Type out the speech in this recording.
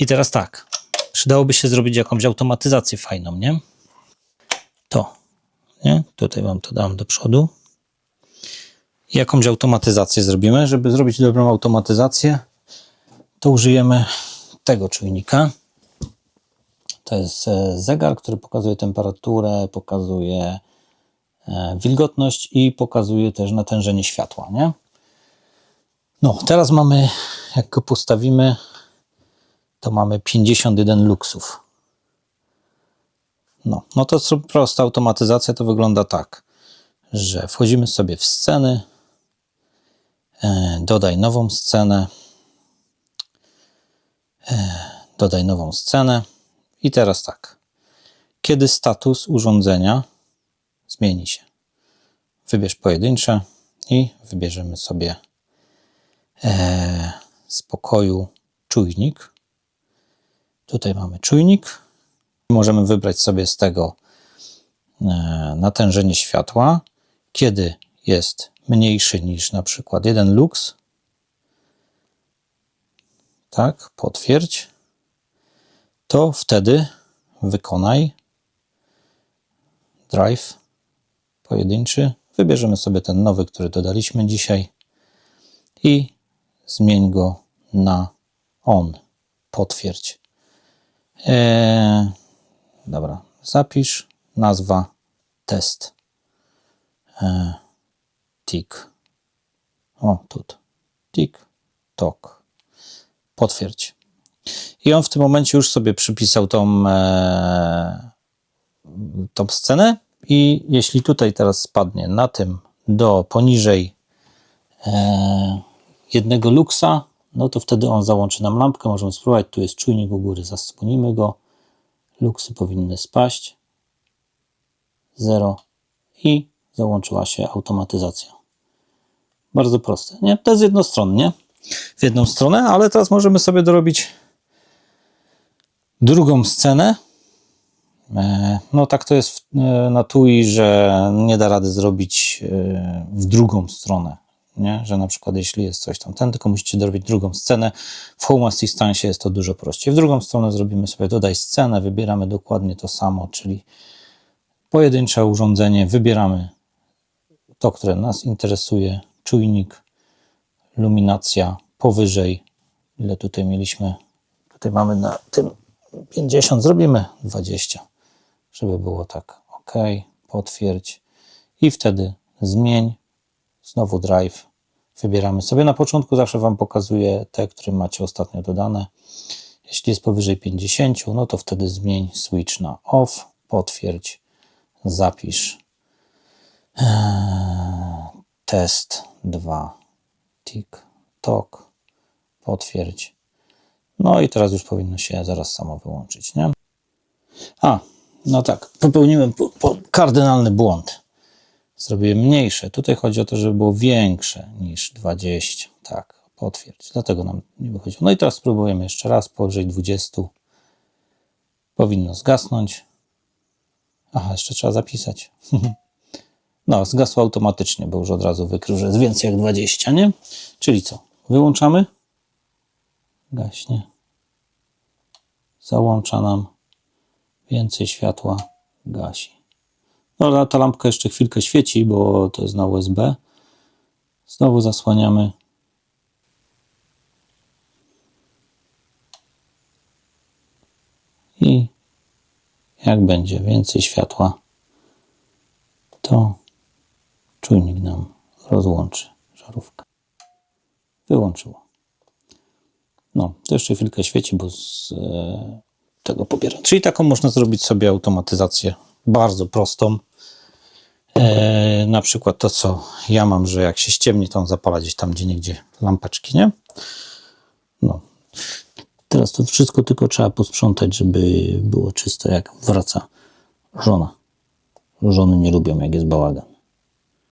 I teraz tak, przydałoby się zrobić jakąś automatyzację fajną, nie? To, nie? Tutaj wam to dam do przodu. Jakąś automatyzację zrobimy. Żeby zrobić dobrą automatyzację, to użyjemy tego czujnika. To jest e, zegar, który pokazuje temperaturę, pokazuje e, wilgotność i pokazuje też natężenie światła, nie? No, teraz mamy, jak go postawimy, to mamy 51 luksów. No, no to prosta automatyzacja to wygląda tak, że wchodzimy sobie w sceny, e, dodaj nową scenę, e, dodaj nową scenę i teraz tak, kiedy status urządzenia zmieni się. Wybierz pojedyncze i wybierzemy sobie e, z pokoju czujnik. Tutaj mamy czujnik. Możemy wybrać sobie z tego e, natężenie światła. Kiedy jest mniejszy niż na przykład 1 lux, tak, potwierdź, to wtedy wykonaj drive pojedynczy. Wybierzemy sobie ten nowy, który dodaliśmy dzisiaj i zmień go na on. Potwierdź. Eee, dobra, zapisz nazwa test. Eee, tik. O, tu. Tik, tok. Potwierdź. I on w tym momencie już sobie przypisał tą, e, tą scenę. I jeśli tutaj teraz spadnie na tym do poniżej e, jednego luksa, no to wtedy on załączy nam lampkę. Możemy spróbować. Tu jest czujnik u góry, zasłonimy go. Luksy powinny spaść. Zero. I załączyła się automatyzacja. Bardzo proste. Nie? To jest jednostronnie. W jedną stronę, ale teraz możemy sobie dorobić drugą scenę. E, No tak to jest e, na TUI, że nie da rady zrobić e, w drugą stronę. Nie? Że na przykład jeśli jest coś tam ten, tylko musicie dorobić drugą scenę. W Home Assistance jest to dużo prościej. W drugą stronę zrobimy sobie dodaj scenę, wybieramy dokładnie to samo, czyli pojedyncze urządzenie, wybieramy to, które nas interesuje, czujnik, luminacja powyżej, ile tutaj mieliśmy, tutaj mamy na tym 50, zrobimy 20, żeby było tak, ok, potwierdź i wtedy zmień, znowu drive, wybieramy sobie, na początku zawsze Wam pokazuję te, które macie ostatnio dodane, jeśli jest powyżej 50, no to wtedy zmień switch na off, potwierdź, zapisz eee, test 2, tik, tok, potwierdź. No i teraz już powinno się zaraz samo wyłączyć, nie? A, no tak, popełniłem po, po kardynalny błąd. Zrobiłem mniejsze. Tutaj chodzi o to, żeby było większe niż 20. Tak, potwierdź. Dlatego nam nie wychodziło. No i teraz spróbujemy jeszcze raz, powyżej 20. Powinno zgasnąć. Aha, jeszcze trzeba zapisać. No, zgasło automatycznie, bo już od razu wykrył, że jest więcej jak 20, nie? Czyli co? Wyłączamy? Gaśnie. Załącza nam więcej światła, gasi. No, ta lampka jeszcze chwilkę świeci, bo to jest na USB. Znowu zasłaniamy. I jak będzie więcej światła, to czujnik nam rozłączy żarówkę. Wyłączyło. No, to jeszcze chwilkę świeci, bo z e, tego pobiera. Czyli taką można zrobić sobie automatyzację bardzo prostą. E, na przykład to, co ja mam, że jak się ściemni, to on zapala gdzieś tam, gdzie niegdzie lampeczki, nie? No. Teraz to wszystko tylko trzeba posprzątać, żeby było czysto, jak wraca żona. Żony nie lubią, jak jest bałagan.